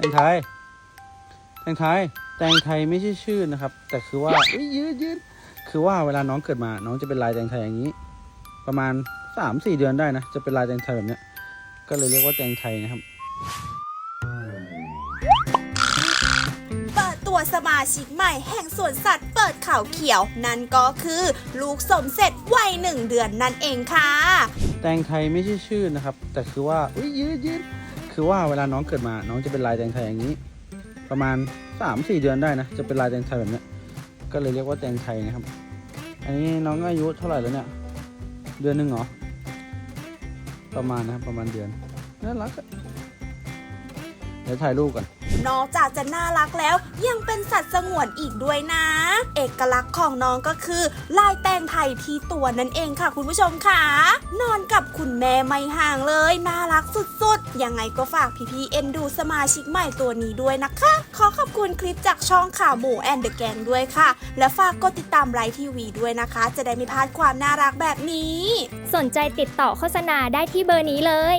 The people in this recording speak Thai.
แตงไทย แตงไทย แตงไทยไม่ใช่ชื่อนะครับ แต่คือว่าเอ้ยยืดยืดคือว่าเวลาน้องเกิดมาน้องจะเป็นลายแตงไทยอย่างนี้ ประมาณสามสี่เดือนได้นะจะเป็นลายแตงไทยแบบเนี้ย ก็เลยเรียกว่าแตงไทยนะครับเปิดตัวสมาชิกใหม่แห่งสวนสัตว์เปิดเขาเขียว นั่นก็คือลูกสมเสร็จวัยหนึ่งเดือนนั่นเองค่ะ แตงไทยไม่ใช่ชื่อนะครับ แต่คือว่าอุ้ยยืดยืด คือว่าเวลาน้องเกิดมา น้องจะเป็นลายแตงไทยอย่างนี้ ประมาณสามสี่เดือนได้นะ จะเป็นลายแตงไทยแบบนี้ก็เลยเรียกว่าแตงไทยนะครับ อันนี้น้องอายุเท่าไหร่แล้วเนี่ย เดือนหนึ่งเหรอ ประมาณนะครับประมาณเดือน น่ารักอะเดี๋ยวถ่ายรูปก่อนนอกจากจะน่ารักแล้วยังเป็นสัตว์สงวนอีกด้วยนะ เอกลักษณ์ของน้องก็คือ ลายแตงไทยที่ตัวนั่นเองค่ะคุณผู้ชมค่ะน กับคุณแม่ไม่ห่างเลย น่ารักสุดๆ ยังไงก็ฝากพี่ๆเอ็นดูสมาชิกใหม่ตัวนี้ด้วยนะคะ ขอขอบคุณคลิปจากช่องข่าวหมูแอนเดอะแกงด้วยค่ะ และฝากกดติดตามไลฟ์ทีวีด้วยนะคะ จะได้ไม่พลาดความน่ารักแบบนี้ สนใจติดต่อโฆษณาได้ที่เบอร์นี้เลย